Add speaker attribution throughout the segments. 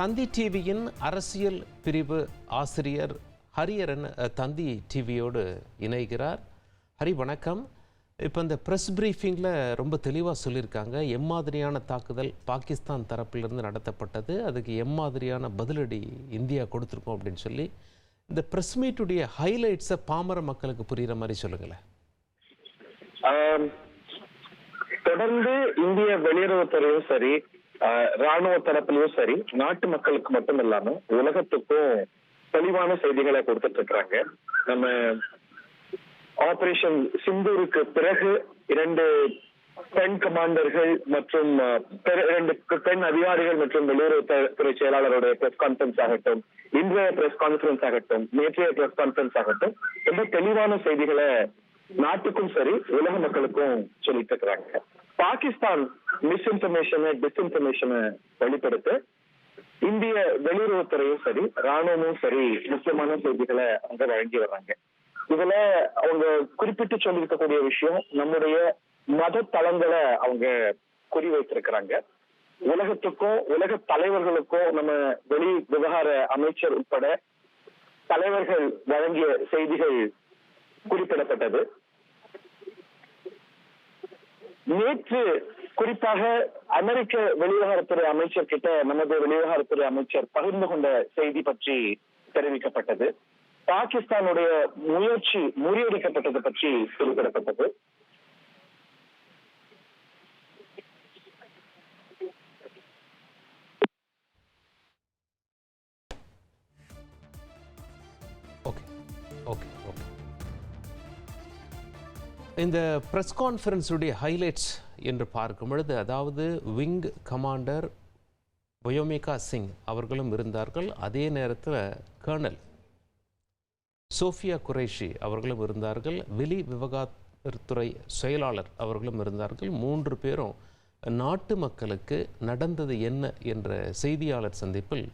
Speaker 1: தந்தி டிவியின் அரசியல் பிரிவு ஆசிரியர் ஹரியரன் தந்தி டிவியோடு இணைகிறார். ஹரி வணக்கம். இப்போ இந்த ப்ரெஸ் பிரீஃபிங்கில் ரொம்ப தெளிவாக சொல்லியிருக்காங்க. எம்மாதிரியான தாக்குதல் பாகிஸ்தான் தரப்பிலிருந்து நடத்தப்பட்டது. அதுக்கு எம்மாதிரியான பதிலடி இந்தியா கொடுத்துருக்கோம் அப்படின்னு சொல்லி இந்த ப்ரெஸ் மீட்டுடைய ஹைலைட்ஸை பாமர மக்களுக்கு புரிகிற மாதிரி சொல்லுங்களேன்.
Speaker 2: தொடர்ந்து இந்திய வெளியுறவுத்துறையும் சரி ராணுவ தரப்புலயும் சரி நாட்டு மக்களுக்கு மட்டும் இல்லாம உலகத்துக்கும் தெளிவான செய்திகளை கொடுத்துட்டு இருக்கிறாங்க நம்ம ஆபரேஷன் சிந்தூருக்கு பிறகு இரண்டு பெண் கமாண்டர்கள் மற்றும் இரண்டு பெண் அதிகாரிகள் மற்றும் வெளியுறவுத்துறை செயலாளருடைய பிரஸ் கான்பரன்ஸ் ஆகட்டும் இன்றைய பிரஸ் கான்பரன்ஸ் ஆகட்டும் நேற்றைய பிரஸ் கான்பரன்ஸ் ஆகட்டும் ரொம்ப தெளிவான செய்திகளை நாட்டுக்கும் சரி உலக மக்களுக்கும் சொல்லிட்டு இருக்கிறாங்க பாகிஸ்தான் மிஸ்இன்ஃபர்மேஷனை டிஸ்இன்ஃபர்மேஷனை வெளிப்படுத்த. இந்திய வெளியுறவுத்துறையும் சரி ராணுவமும் சரி முக்கியமான செய்திகளை அங்க வழங்கி வர்றாங்க. இதுல அவங்க குறிப்பிட்டு சொல்லியிருக்கக்கூடிய விஷயம் நம்முடைய மத தளங்களை அவங்க குறி வைத்திருக்கிறாங்க உலகத்துக்கும் உலக தலைவர்களுக்கும் நம்ம வெளி விவகார அமைச்சர் உட்பட தலைவர்கள் வழங்கிய செய்திகள் குறிப்பிடப்பட்டது. நேற்று குறிப்பாக அமெரிக்க வெளிவிவகாரத்துறை அமைச்சர் கிட்ட நமது வெளிவிவகாரத்துறை அமைச்சர் பகிர்ந்து கொண்ட செய்தி பற்றி தெரிவிக்கப்பட்டது. பாகிஸ்தானுடைய முயற்சி முறியடிக்கப்பட்டது பற்றி குறிப்பிடப்பட்டது.
Speaker 1: இந்த ப்ரெஸ் கான்ஃபரன்ஸுடைய ஹைலைட்ஸ் என்று பார்க்கும் பொழுது அதாவது விங் கமாண்டர் வயோமிகா சிங் அவர்களும் இருந்தார்கள். அதே நேரத்தில் கர்னல் சோஃபியா குரேஷி அவர்களும் இருந்தார்கள். வெளி விவகாரத்துறை செயலாளர் அவர்களும் இருந்தார்கள். மூன்று பேரும் நாட்டு மக்களுக்கு நடந்தது என்ன என்ற செய்தியாளர் சந்திப்பில்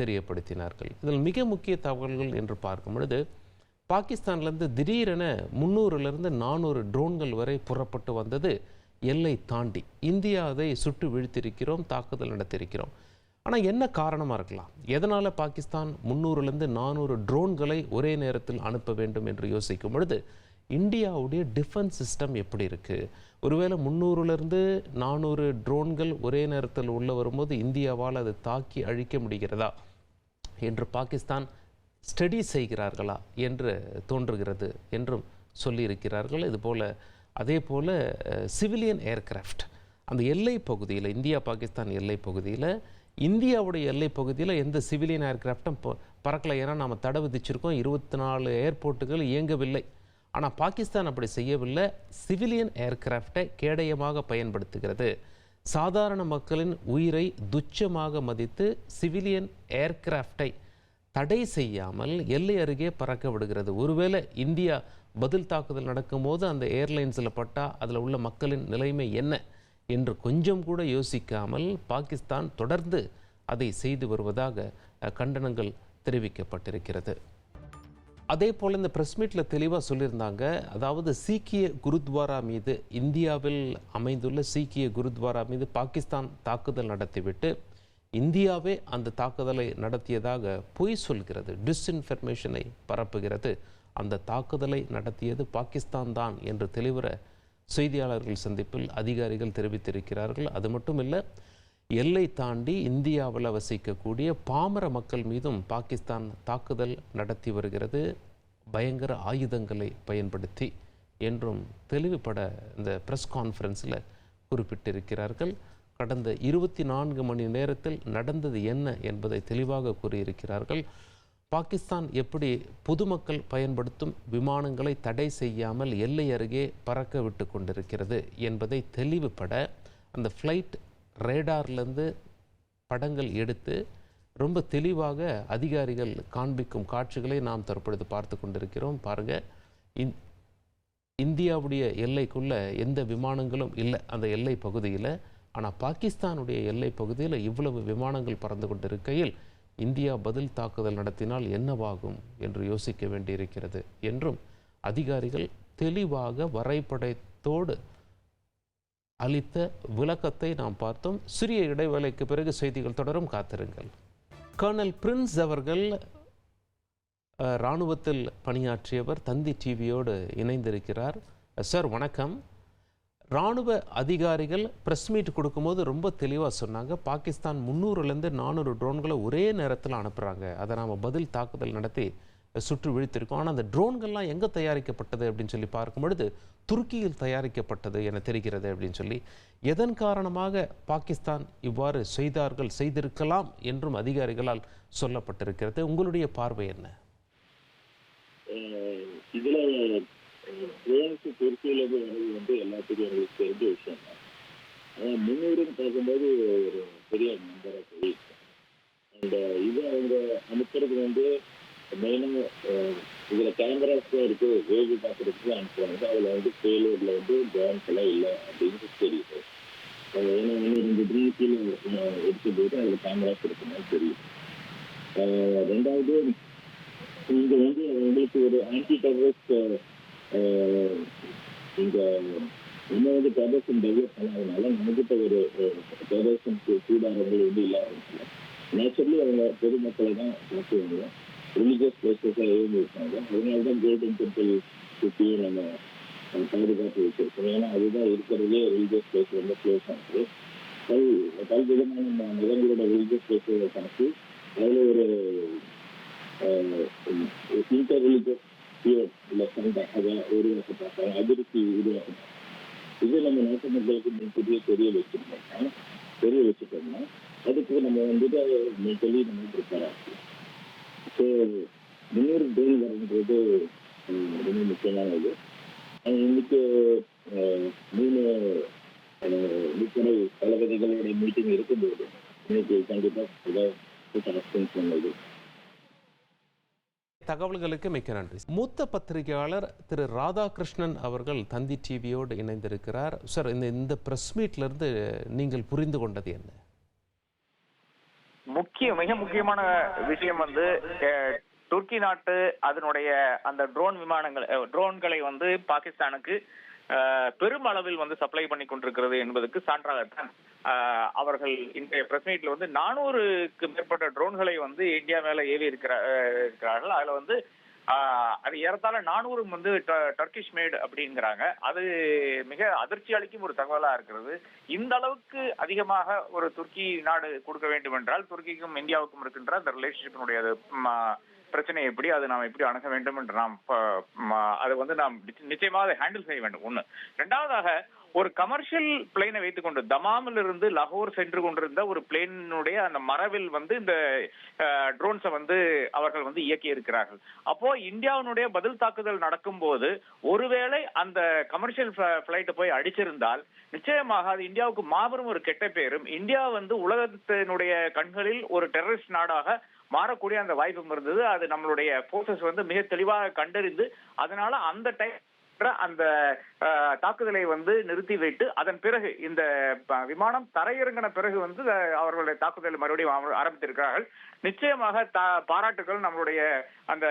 Speaker 1: தெரியப்படுத்தினார்கள். இதில் மிக முக்கிய தகவல்கள் என்று பார்க்கும் பொழுது பாகிஸ்தான்லேருந்து திடீரென முந்நூறுலேருந்து நானூறு ட்ரோன்கள் வரை புறப்பட்டு வந்தது எல்லை தாண்டி. இந்தியா அதை சுட்டு வீழ்த்திருக்கிறோம் தாக்குதல் நடத்தியிருக்கிறோம். ஆனால் என்ன காரணமாக இருக்கலாம்? எதனால் பாகிஸ்தான் முந்நூறுலேருந்து நானூறு ட்ரோன்களை ஒரே நேரத்தில் அனுப்ப வேண்டும் என்று யோசிக்கும் பொழுது இந்தியாவுடைய டிஃபென்ஸ் சிஸ்டம் எப்படி இருக்குது ஒருவேளை முந்நூறுலேருந்து நானூறு ட்ரோன்கள் ஒரே நேரத்தில் உள்ள வரும்போது இந்தியாவால் அதை தாக்கி அழிக்க முடிகிறதா? என்று பாகிஸ்தான் ஸ்டடி செய்கிறார்களா என்று தோன்றுகிறது என்றும் சொல்லியிருக்கிறார்கள். இதுபோல் அதே போல் சிவிலியன் ஏர்கிராஃப்ட் அந்த எல்லை பகுதியில் இந்தியா பாகிஸ்தான் எல்லை பகுதியில் இந்தியாவுடைய எல்லை பகுதியில் எந்த சிவிலியன் ஏர்கிராஃப்டும் பறக்கலை. ஏன்னா நம்ம தடை விதிச்சிருக்கோம். இருபத்தி நாலு ஏர்போர்ட்டுகள் இயங்கவில்லை. ஆனால் பாகிஸ்தான் அப்படி செய்யவில்லை. சிவிலியன் ஏர்கிராஃப்டை கேடயமாக பயன்படுத்துகிறது. சாதாரண மக்களின் உயிரை துச்சமாக மதித்து சிவிலியன் ஏர்கிராஃப்டை தடை செய்யாமல் எல்லை அருகே பறக்க விடுகிறது. ஒருவேளை இந்தியா பதில் தாக்குதல் நடக்கும்போது அந்த ஏர்லைன்ஸில் பட்டால் அதில் உள்ள மக்களின் நிலைமை என்ன என்று கொஞ்சம் கூட யோசிக்காமல் பாகிஸ்தான் தொடர்ந்து அதை செய்து வருவதாக கண்டனங்கள் தெரிவிக்கப்பட்டிருக்கிறது. அதே போல் இந்த ப்ரெஸ் மீட்டில் தெளிவாக சொல்லியிருந்தாங்க அதாவது சீக்கிய குருத்வாரா மீது இந்தியாவில் அமைந்துள்ள சீக்கிய குருத்வாரா மீது பாகிஸ்தான் தாக்குதல் நடத்திவிட்டு இந்தியாவே அந்த தாக்குதலை நடத்தியதாக பொய் சொல்கிறது டிஸ்இன்ஃபர்மேஷனை பரப்புகிறது. அந்த தாக்குதலை நடத்தியது பாகிஸ்தான் தான் என்று தெளிவர செய்தியாளர்கள் சந்திப்பில் அதிகாரிகள் தெரிவித்திருக்கிறார்கள். அது மட்டும் இல்லை எல்லை தாண்டி இந்தியாவில் வசிக்கக்கூடிய பாமர மக்கள் மீதும் பாகிஸ்தான் தாக்குதல் நடத்தி வருகிறது. பயங்கர ஆயுதங்களை பயன்படுத்தி என்றும் தெளிவுபட இந்த ப்ரெஸ் கான்ஃபரன்ஸில் குறிப்பிட்டிருக்கிறார்கள். கடந்த இருபத்தி நான்கு மணி நேரத்தில் நடந்தது என்ன என்பதை தெளிவாக கூறியிருக்கிறார்கள். பாகிஸ்தான் எப்படி பொதுமக்கள் பயன்படுத்தும் விமானங்களை தடை செய்யாமல் எல்லை அருகே பறக்க விட்டு கொண்டிருக்கிறது என்பதை தெளிவுபட அந்த ஃப்ளைட் ரேடார்லேருந்து படங்கள் எடுத்து ரொம்ப தெளிவாக அதிகாரிகள் காண்பிக்கும் காட்சிகளை நாம் தற்பொழுது பார்த்து கொண்டிருக்கிறோம். பாருங்கள் இந் இந்தியாவுடைய எல்லைக்குள்ளே எந்த விமானங்களும் இல்லை அந்த எல்லை பகுதியில் ஆனால் பாகிஸ்தானுடைய எல்லை பகுதியில் இவ்வளவு விமானங்கள் பறந்து கொண்டிருக்கையில் இந்தியா பதில் தாக்குதல் நடத்தினால் என்னவாகும் என்று யோசிக்க வேண்டியிருக்கிறது என்றும் அதிகாரிகள் தெளிவாக வரைபடத்தோடு அளித்த விளக்கத்தை நாம் பார்த்தோம். சிறிய இடைவேளைக்கு பிறகு செய்திகள் தொடரும். காத்திருங்கள். கர்னல் பிரின்ஸ் அவர்கள் இராணுவத்தில் பணியாற்றியவர் தந்தி டிவியோடு இணைந்திருக்கிறார். சார் வணக்கம். இராணுவ அதிகாரிகள் ப்ரெஸ் மீட் கொடுக்கும்போது ரொம்ப தெளிவாக சொன்னாங்க. பாகிஸ்தான் முந்நூறுலேருந்து நானூறு ட்ரோன்களை ஒரே நேரத்தில் அனுப்புகிறாங்க அதை நாம் பதில் தாக்குதல் நடத்தி சுற்று வீழ்த்திருக்கோம். ஆனால் அந்த ட்ரோன்கள்லாம் எங்கே தயாரிக்கப்பட்டது அப்படின்னு சொல்லி பார்க்கும் பொழுது துருக்கியில் தயாரிக்கப்பட்டது என தெரிகிறது அப்படின்னு சொல்லி எதன் காரணமாக பாகிஸ்தான் இவ்வாறு செய்தார்கள் செய்திருக்கலாம் என்றும் அதிகாரிகளால் சொல்லப்பட்டிருக்கிறது. உங்களுடைய பார்வை என்ன?
Speaker 3: இதில் பிளேயர்ஸ் துருக்கியில போய் வர்றது வந்து எல்லாத்துக்கும் எங்களுக்கு தெரிஞ்ச விஷயம் தான். ஆனா முன்னூறுன்னு பார்க்கும்போது ஒரு பெரிய நம்பராக சொல்லியிருக்கேன் அந்த இது அவங்க அனுப்புறது வந்து மெயினாக இதில் கேமராஸ்லாம் இருக்கு வேவு பார்க்குறதுக்கு அனுப்புவாங்க. அதுல வந்து பேலூரில் வந்து கவர்ன்ஸ் எல்லாம் இல்லை அப்படின்னு தெரியுது. அது ஏன்னா ஒன்று ரெண்டு ட்ரீம் கீழே எடுத்து போயிட்டு அதில் கேமராஸ் இருக்குன்னு தெரியும் ரெண்டாவது இங்கே வந்து உங்களுக்கு ஒரு ஆன்டி டெரரிஸ்ட் இந்த இன்னும் வந்து டெரரிசம் டெவலப் பண்ணாதனால நம்மகிட்ட ஒரு டெரரிசம் கூடாரங்கள் வந்து இல்லாத நேச்சுரலி அவங்க பொதுமக்களை தான் நடத்துவாங்க ரிலீஜியஸ் பிளேசஸாக எழுதி இருக்காங்க அதனால தான் கோல்டன் டெம்பிள் சுற்றியும் நம்ம பாதுகாப்பு வச்சிருக்கோம். ஏன்னா அதுதான் இருக்கிறதே ரிலீஜியஸ் பிளேஸ் ரொம்ப க்ளோஸ் ஆகுது பல் பல்விதமான ம- மதங்களோட ரிலீஜியஸ் பிளேஸை பார்த்து அதில் ஒரு இன்டர்ரிலிஜியஸ் பியூர் இல்லை சண்டை அதிருப்தி உருவாக்கப்பட்டாங்க பார்த்தாங்க. இது நம்ம நாட்டு மக்களுக்கு முன்கூட்டியே தெரிய வச்சிருந்தோம்னா தெரிய வச்சுட்டோம்னா அதுக்கு நம்ம வந்துட்டு அதை மென்டலி நம்ம ப்ரிப்பேர் ஆகும் ஸோ முன்னூறு டோல் வரன்றது ரொம்ப முக்கியமானது இன்னைக்கு மூணு அஹ்,
Speaker 1: தகவல்களுக்கு மிக்க நன்றி. மூத்த பத்திரிகையாளர் திரு ராதாகிருஷ்ணன் அவர்கள் தந்தி டிவியோடு இணைந்திருக்கிறார். சார் இந்த இந்த ப்ரெஸ் மீட்லேருந்து நீங்கள் புரிந்து கொண்டது என்ன?
Speaker 4: முக்கிய மிக முக்கியமான விஷயம் வந்து அஹ், துருக்கி நாட்டு அதனுடைய அந்த ட்ரோன் விமானங்கள் ட்ரோன்களை வந்து பாகிஸ்தானுக்கு அஹ், பெரும் அளவில் வந்து சப்ளை பண்ணி கொண்டிருக்கிறது என்பதற்கு சான்றாகத்தான் அவர்கள் இன்றைய பிரஸ் மீட்ல வந்து நானூறுக்கு மேற்பட்ட ட்ரோன்களை வந்து இந்தியா மேல ஏவி இருக்கிற இருக்கிறார்கள். அதுல வந்து அது ஏறத்தாழ நானூறு வந்து ட- டர்க்கிஷ் மேட் அப்படிங்கிறாங்க. அது மிக அதிர்ச்சி அளிக்கும் ஒரு தகவலா இருக்கிறது. இந்த அளவுக்கு அதிகமாக ஒரு துருக்கி நாடு கொடுக்க வேண்டும் என்றால் துருக்கிக்கும் இந்தியாவுக்கும் இருக்கின்ற அந்த ரிலேஷன்ஷிப்பினுடைய அது, பிரச்சனை எப்படி அது நாம் எப்படி அணுக வேண்டும் என்று நாம் ப- அதை வந்து நாம் நிச்சயமாக அதை ஹேண்டில் செய்ய வேண்டும். ஒன்று ரெண்டாவதாக ஒரு கமர்ஷியல் பிளேனை வைத்துக்கொண்டு தமாமில் இருந்து லகோர் சென்று கொண்டிருந்த ஒரு பிளேனுடைய அந்த மரவில் வந்து இந்த ட்ரோன்ஸை வந்து அவர்கள் வந்து இயக்கி இருக்கிறார்கள் அப்போ இந்தியாவினுடைய பதில் தாக்குதல் நடக்கும்போது ஒருவேளை அந்த கமர்ஷியல் பிளைட்டை போய் அடிச்சிருந்தால் நிச்சயமாக அது இந்தியாவுக்கு மாபெரும் ஒரு கெட்ட பேரும் இந்தியா வந்து உலகத்தினுடைய கண்களில் ஒரு டெரரிஸ்ட் நாடாக மாறக்கூடிய அந்த வாய்ப்பும் இருந்தது. அது நம்மளுடைய போர்சஸ் வந்து மிக தெளிவாக கண்டறிந்து அதனால அந்த டைம் அந்த தாக்குதலை வந்து நிறுத்தி வைத்து அதன் பிறகு இந்த விமானம் தரையிறங்கின பிறகு வந்து அவர்களுடைய தாக்குதலை மறுபடியும் ஆரம்பித்திருக்கிறார்கள். நிச்சயமாக பாராட்டுகள் நம்மளுடைய அந்த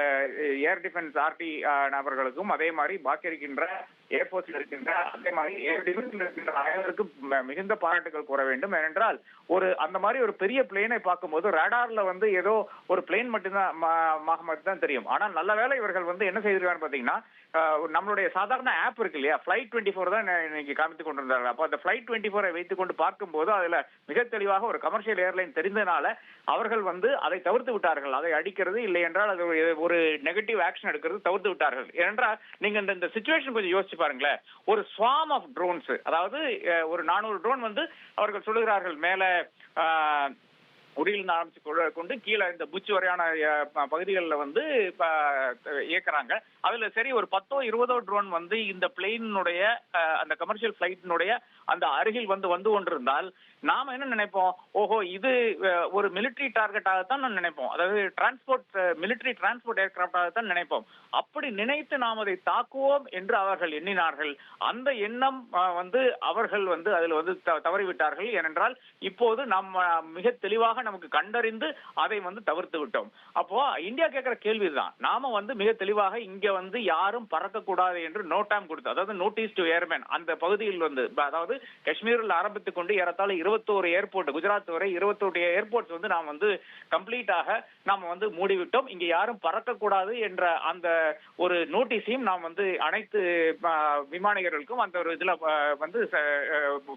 Speaker 4: ஏர் டிஃபென்ஸ் ஆர்டி நபர்களுக்கும். அதே மாதிரி பாக்கி இருக்கின்ற ஏர்போர்ட்ஸ்ல இருக்கின்ற அதே மாதிரி ஏர் டிஃபென்ஸ்ல இருக்கின்ற அனைவருக்கும் மிகுந்த பாராட்டுகள் கூற வேண்டும். ஏனென்றால் ஒரு அந்த மாதிரி ஒரு பெரிய பிளேனை பார்க்கும்போது ரேடார்ல வந்து ஏதோ ஒரு பிளேன் மட்டும்தான் மட்டும்தான் தெரியும். ஆனால் நல்ல வேலை இவர்கள் வந்து என்ன செய்திருக்காங்க பாத்தீங்கன்னா நம்மளுடைய சாதாரண ஆப் இருக்கு இல்லையா? ஃபிளைட் டுவெண்ட்டி ஃபோர் தான் இன்னைக்கு காமித்து கொண்டிருந்தாங்க அப்போ அந்த ஃபிளைட் டுவெண்ட்டி ஃபோரை வைத்துக் கொண்டு பார்க்கும்போது அதில் மிக தெளிவாக ஒரு கமர்ஷியல் ஏர்லைன் தெரிந்தனால அவர்கள் வந்து அதை தவிர்த்து விட்டார்கள். அதை அடிக்கிறது இல்லை என்றால் அது ஒரு- ஒரு நெகட்டிவ் ஆக்ஷன் எடுக்கிறது தவிர்த்து விட்டார்கள். ஏனென்றால் நீங்க இந்த- இந்த சுச்சுவேஷன் கொஞ்சம் யோசிச்சு பாருங்களேன். ஒரு ஸ்வாம் ஆஃப் ட்ரோன்ஸ் அதாவது ஒரு நானூறு ட்ரோன் வந்து அவர்கள் சொல்லுகிறார்கள். மேலே முடியில் ஆரம்பிச்சு கொண்டு- கொண்டு கீழே இந்த புச்சு வரையான பகுதிகளில் வந்து இயக்குறாங்க. அதுல சரி ஒரு பத்தோ இருபதோ ட்ரோன் வந்து இந்த பிளெயினுடைய அந்த கமர்ஷியல் பிளைட்டினுடைய அந்த அருகில் வந்து வந்து கொண்டிருந்தால் நாம என்ன நினைப்போம்? ஓஹோ இது ஒரு மிலிட்டரி டார்கெட்டாகத்தான் நான் நினைப்போம். அதாவது டிரான்ஸ்போர்ட் மிலிட்டரி டிரான்ஸ்போர்ட் ஏர்கிராஃப்டாகத்தான் நினைப்போம். அப்படி நினைத்து நாம் அதை தாக்குவோம் என்று அவர்கள் எண்ணினார்கள். அந்த எண்ணம் வந்து அவர்கள் வந்து அதில் வந்து த- தவறிவிட்டார்கள். ஏனென்றால் இப்போது நம்ம மிக தெளிவாக நமக்கு கண்டறிந்து அதை வந்து தவிர்த்து விட்டோம். அப்போ இந்தியா கேட்கிற கேள்விதான் நாம வந்து மிக தெளிவாக இங்க வந்து யாரும் பறக்கக்கூடாது என்று நோட்டாம் கொடுத்து அதாவது நோட்டீஸ் டு ஏர்மேன் அந்த பகுதியில் வந்து அதாவது காஷ்மீரில் ஆரம்பித்துக் கொண்டு ஏறத்தாழ இருபது இருபத்தோரு ஏர்போர்ட் குஜராத் வரை இருபத்தோரு ஏர்போர்ட்ஸ் வந்து நாம் வந்து கம்ப்ளீட்டாக நாம் வந்து மூடிவிட்டோம். இங்க யாரும் பறக்கக்கூடாது என்ற அந்த ஒரு நோட்டீஸையும் நாம் வந்து அனைத்து விமானிகர்களுக்கும் அந்த ஒரு இதுல வந்து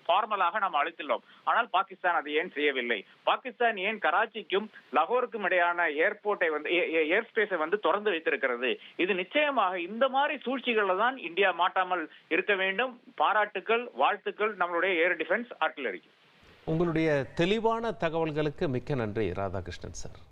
Speaker 4: ஃபார்மலாக நாம் அளித்துள்ளோம். ஆனால் பாகிஸ்தான் அதை ஏன் செய்யவில்லை? பாகிஸ்தான் ஏன் கராச்சிக்கும் லாகோருக்கும் இடையான ஏர்போர்ட்டை வந்து ஏர் ஸ்பேஸை வந்து திறந்து வைத்திருக்கிறது? இது நிச்சயமாக இந்த மாதிரி சூழ்ச்சிகளில் தான் இந்தியா மாட்டாமல் இருக்க வேண்டும். பாராட்டுக்கள் வாழ்த்துக்கள் நம்மளுடைய ஏர் டிஃபென்ஸ் ஆர்டிலரிக்கு
Speaker 1: உங்களுடைய தெளிவான தகவல்களுக்கு மிக்க நன்றி ராதாகிருஷ்ணன் சார்.